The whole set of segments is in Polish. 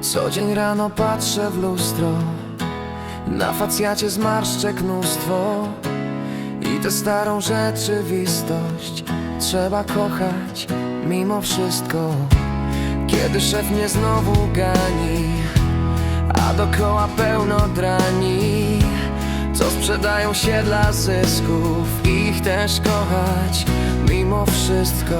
Co dzień rano patrzę w lustro. Na facjacie zmarszczek mnóstwo. I tę starą rzeczywistość Trzeba kochać mimo wszystko. Kiedy szef mnie znowu gani A dokoła pełno drani Co sprzedają się dla zysków Ich też kochać mimo wszystko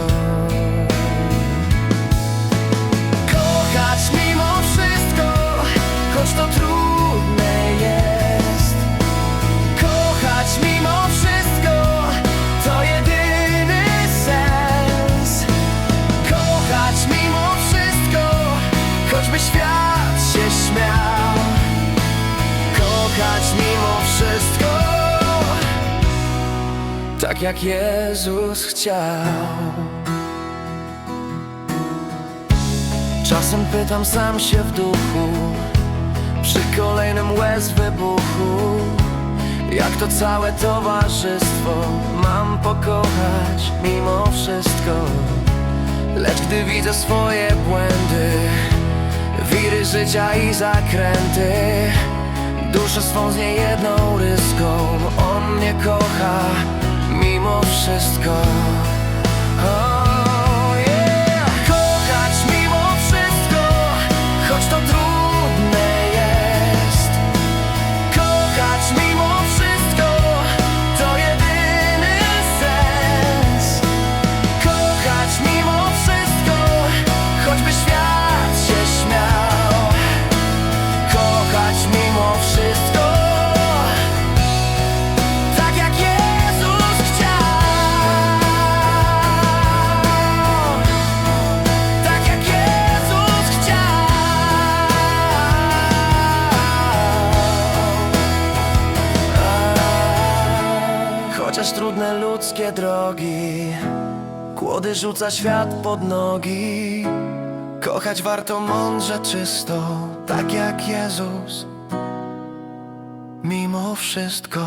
tak jak Jezus chciał. Czasem pytam sam się w duchu Przy kolejnym łez wybuchu. Jak to całe towarzystwo Mam pokochać mimo wszystko? Lecz gdy widzę swoje błędy Wiry życia i zakręty Duszę swą z niejedną ryską. On mnie kocha wszystko Chociaż trudne ludzkie drogi. Kłody rzuca świat pod nogi. Kochać warto mądrze, czysto Tak jak Jezus. Mimo wszystko